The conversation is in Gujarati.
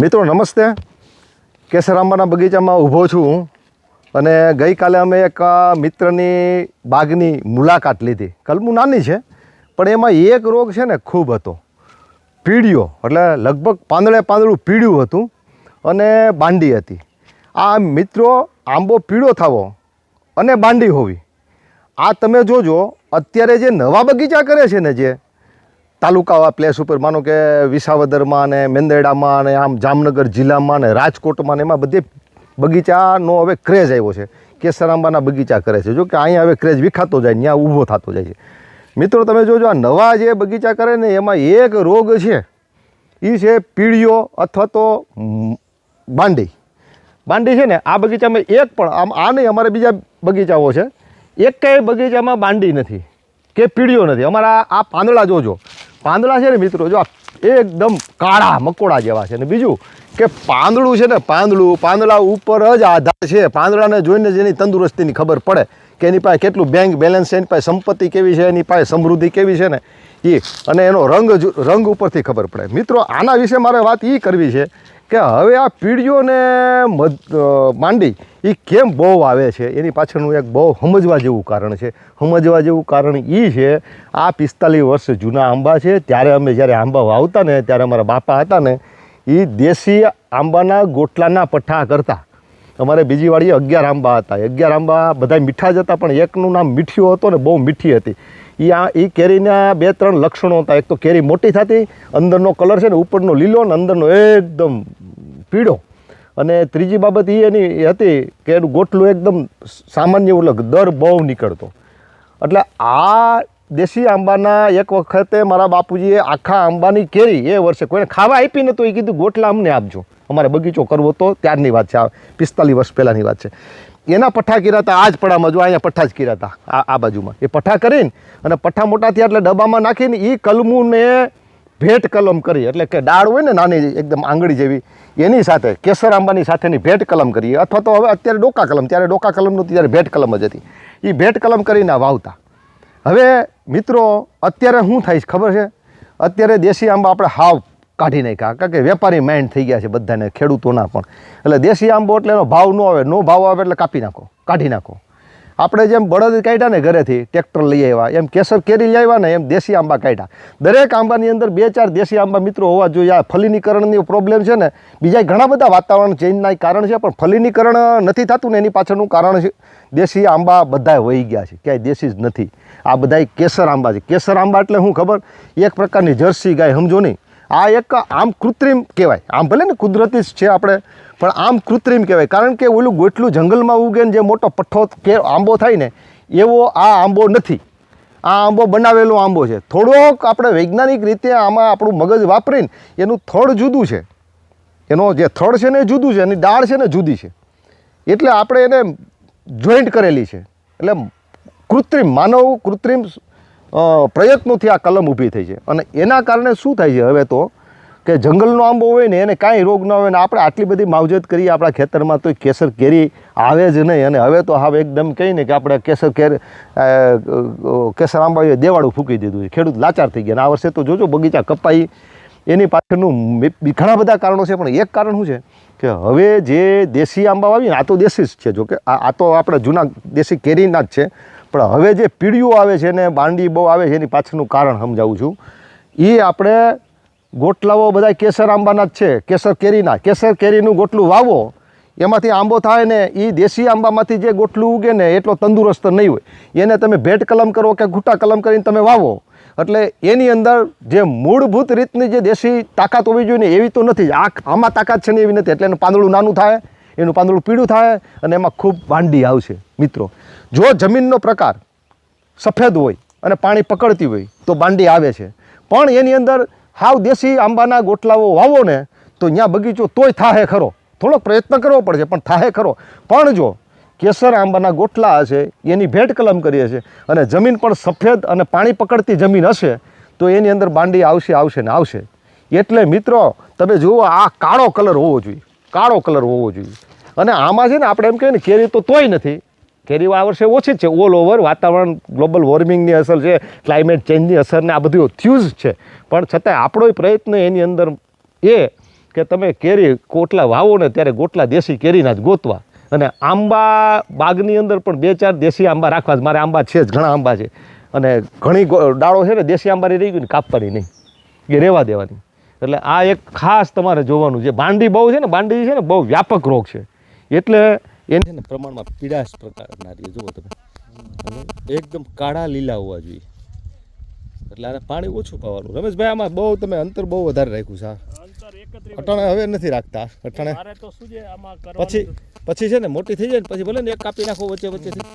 મિત્રો, નમસ્તે. કેસરાંબાના બગીચામાં ઊભો છું હું. અને ગઈકાલે અમે એક મિત્રની બાગની મુલાકાત લીધી. કલમું નાની છે, પણ એમાં એક રોગ છે ને ખૂબ હતો. પીળીઓ એટલે લગભગ પાંદડે પાંદડું પીળ્યું હતું અને બાંડી હતી. આ મિત્રો, આંબો પીળો થવો અને બાંડી હોવી. આ તમે જોજો, અત્યારે જે નવા બગીચા કરે છે ને જે તાલુકા પ્લેસ ઉપર માનો કે વિસાવદરમાં ને મેંદરડામાં ને આમ જામનગર જિલ્લામાં ને રાજકોટમાં ને એમાં બધે બગીચાનો હવે ક્રેઝ આવ્યો છે. કેસરાંબાના બગીચા કરે છે. જો કે અહીંયા હવે ક્રેઝ વિખાતો જાય, ત્યાં ઊભો થતો જાય છે. મિત્રો, તમે જોજો, આ નવા જે બગીચા કરે ને, એમાં એક રોગ છે. એ છે પીળીઓ અથવા તો બાંડી. બાંડી છે ને, આ બગીચામાં એક પણ, આમ આ નહીં, અમારે બીજા બગીચાઓ છે. એકેય બગીચામાં બાંડી નથી કે પીળીઓ નથી. અમારા આ પાંદડા જોજો. પાંદડા છે ને મિત્રો, જો એકદમ કાળા મકોડા જેવા છે. ને બીજું કે પાંદડું છે ને, પાંદડું, પાંદડા ઉપર જ આધાર છે. પાંદડાને જોઈને જ એની તંદુરસ્તીની ખબર પડે કે એની પાસે કેટલું બેંક બેલેન્સ છે, એની પાસે સંપત્તિ કેવી છે, એની પાસે સમૃદ્ધિ કેવી છે ને. એ અને એનો રંગ રંગ ઉપરથી ખબર પડે. મિત્રો, આના વિશે મારે વાત એ કરવી છે કે હવે આ પીડીઓને માંડી એ કેમ બહુ આવે છે? એની પાછળનું એક બહુ સમજવા જેવું કારણ છે. સમજવા જેવું કારણ એ છે, આ પિસ્તાલીસ વર્ષ જૂના આંબા છે. ત્યારે અમે જ્યારે આંબા વાવતા ને, ત્યારે અમારા બાપા હતા ને એ દેશી આંબાના ગોટલાના પઠ્ઠા કરતા. અમારે બીજી વાડીએ અગિયાર આંબા હતા. અગિયાર આંબા બધા મીઠા જ હતા, પણ એકનું નામ મીઠિયો હતો ને, બહુ મીઠી હતી. એ આ એ કેરીના બે ત્રણ લક્ષણો હતા. એક તો કેરી મોટી થતી, અંદરનો કલર છે ને ઉપરનો લીલો ને અંદરનો એકદમ પીળો. અને ત્રીજી બાબત એ એની હતી કે એનું ગોટલું એકદમ સામાન્ય ઉલગ દર બહુ નીકળતો. એટલે આ દેશી આંબાના એક વખતે મારા બાપુજીએ આખા આંબાની કેરી એ વર્ષે કોઈને ખાવા આપી ને તો એ કીધું ગોટલા અમને આપજો. અમારે બગીચો કરવો તો ત્યારની વાત છે. આ પિસ્તાલીસ વર્ષ પહેલાંની વાત છે. એના પઠ્ઠા કર્યા હતા આ જ પડામાં જો અહીંયા પઠ્ઠા જ કર્યા હતા આ આ બાજુમાં. એ પઠ્ઠા કરીને અને પઠ્ઠા મોટા થયા એટલે ડબ્બામાં નાખીને એ કલમુને ભેટ કલમ કરી, એટલે કે ડાળ હોય ને નાની એકદમ આંગળી જેવી, એની સાથે, કેસર આંબાની સાથેની ભેટ કલમ કરીએ અથવા તો હવે અત્યારે ડોકા કલમ, ત્યારે ડોકા કલમ નહોતી ત્યારે ભેટ કલમ જ હતી. એ ભેટ કલમ કરીને વાવતા. હવે મિત્રો, અત્યારે શું થાય છે ખબર છે? અત્યારે દેશી આંબા આપણે હાવ કાઢી નાખ્યા. કારણ કે વેપારી માઇન્ડ થઈ ગયા છે બધાને, ખેડૂતોના પણ. એટલે દેશી આંબો એટલે એનો ભાવ ન આવે, નો ભાવ આવે એટલે કાપી નાખો, કાઢી નાખો. આપણે જેમ બળદ કાઢ્યા ને ઘરેથી, ટ્રેક્ટર લઈ આવ્યા, એમ કેસર કેરી લઈ આવ્યા ને એમ દેશી આંબા કાઢ્યા. દરેક આંબાની અંદર બે ચાર દેશી આંબા મિત્રો હોવા જોઈએ. આ ફલીનીકરણની પ્રોબ્લેમ છે ને, બીજા ઘણા બધા વાતાવરણ ચેન્જના કારણ છે, પણ ફલીનીકરણ નથી થતું ને એની પાછળનું કારણ છે, દેશી આંબા બધા વહી ગયા છે, ક્યાંય દેશી જ નથી. આ બધા કેસર આંબા છે. કેસર આંબા એટલે શું ખબર? એક પ્રકારની જર્સી ગાય, સમજો નહીં. આ એક આમ કૃત્રિમ કહેવાય. આમ ભલે ને કુદરતી જ છે આપણે, પણ આમ કૃત્રિમ કહેવાય. કારણ કે ઓલું ગોટલું જંગલમાં ઉગે ને જે મોટો પઠ્ઠો કે આંબો થાય ને, એવો આ આંબો નથી. આ આંબો બનાવેલો આંબો છે. થોડોક આપણે વૈજ્ઞાનિક રીતે આમાં આપણું મગજ વાપરીને એનું થડ જુદું છે. એનો જે થડ છે ને એ જુદું છે, એની ડાળ છે ને જુદી છે. એટલે આપણે એને જોઈન્ટ કરેલી છે. એટલે કૃત્રિમ માનવ, કૃત્રિમ પ્રયત્નોથી આ કલમ ઊભી થઈ છે. અને એના કારણે શું થાય છે હવે તો કે જંગલનો આંબો હોય ને એને કાંઈ રોગ ન હોય ને આપણે આટલી બધી માવજત કરીએ, આપણા ખેતરમાં તો કેસર કેરી આવે જ નહીં. અને હવે તો હવે એકદમ કહીને કે આપણે કેસર કેર કેસર આંબાએ દેવાળું ફૂંકી દીધું છે. ખેડૂત લાચાર થઈ ગયા. આ વર્ષે તો જોજો બગીચા કપાઈ. એની પાછળનું ઘણા બધા કારણો છે, પણ એક કારણ શું છે કે હવે જે દેશી આંબા વાવીએ ને, આ તો દેશી જ છે. જોકે આ તો આપણે જૂના દેશી કેરીના જ છે. પણ હવે જે પીળીઓ આવે છે ને બાંડી બહુ આવે છે, એની પાછળનું કારણ સમજાવું છું. એ આપણે ગોટલાઓ બધા કેસર આંબાના જ છે, કેસર કેરીના. કેસર કેરીનું ગોટલું વાવો, એમાંથી આંબો થાય ને એ દેશી આંબામાંથી જે ગોટલું ઉગે ને એટલો તંદુરસ્ત નહીં હોય. એને તમે ભેટ કલમ કરો કે ઘૂંટા કલમ કરીને તમે વાવો. એટલે એની અંદર જે મૂળભૂત રીતની જે દેશી તાકાત હોવી જોઈએ ને એવી તો નથી આ આમાં તાકાત છે ને એવી નથી. એટલે એનું પાંદડું નાનું થાય એનું પાંદડું પીળું થાય અને એમાં ખૂબ વાંડી આવશે. મિત્રો, જો જમીનનો પ્રકાર સફેદ હોય અને પાણી પકડતી હોય તો બાંડી આવે છે. પણ એની અંદર હાવ દેશી આંબાના ગોટલાઓ વાવો ને તો ત્યાં બગીચો તોય થાહે ખરો. થોડોક પ્રયત્ન કરવો પડશે, પણ થાહે ખરો. પણ જો કેસર આંબાના ગોટલા હશે, એની ભેટ કલમ કરીએ છીએ અને જમીન પણ સફેદ અને પાણી પકડતી જમીન હશે, તો એની અંદર બાંડી આવશે આવશે ને આવશે. એટલે મિત્રો, તમે જુઓ આ કાળો કલર હોવો જોઈએ. કાળો કલર હોવો જોઈએ. અને આમાં છે ને આપણે એમ કહીએ ને, કેરી તો તોય નથી. કેરી આ વર્ષે ઓછી જ છે ઓલ ઓવર વાતાવરણ ગ્લોબલ વોર્મિંગની અસર છે ક્લાઇમેટ ચેન્જની અસર ને આ બધું થયું છે. પણ છતાંય આપણો પ્રયત્ન એની અંદર એ કે તમે કેરી કોટલા વાવો ને ત્યારે ગોટલા દેશી કેરીના જ ગોતવા. અને આંબા બાગની અંદર પણ બે ચાર દેશી આંબા રાખવા જ મારે આંબા છે જ, ઘણા આંબા છે. અને ઘણી ડાળો છે ને, દેશી આંબાની રહી ગયું ને, કાપવાની નહીં. એ રહેવા દેવાની. એટલે આ એક ખાસ તમારે જોવાનું છે. બાંડી બહુ છે ને બાંડી છે ને બહુ વ્યાપક રોગ છે. એટલે એને છે ને પ્રમાણમાં પીડાશ પ્રકારના રહે જુઓ તમે. એકદમ કાળા લીલા હોવા જોઈએ. એટલે આને પાણી ઓછું પાવાનું રમેશભાઈ આમાં બહુ તમે અંતર બહુ વધારે રાખ્યું છે આ અટાણે હવે નથી રાખતા. અટાણે પછી પછી છે ને મોટી થઈ જાય ને પછી ભલે ને એક કાપી નાખો વચ્ચે વચ્ચેથી.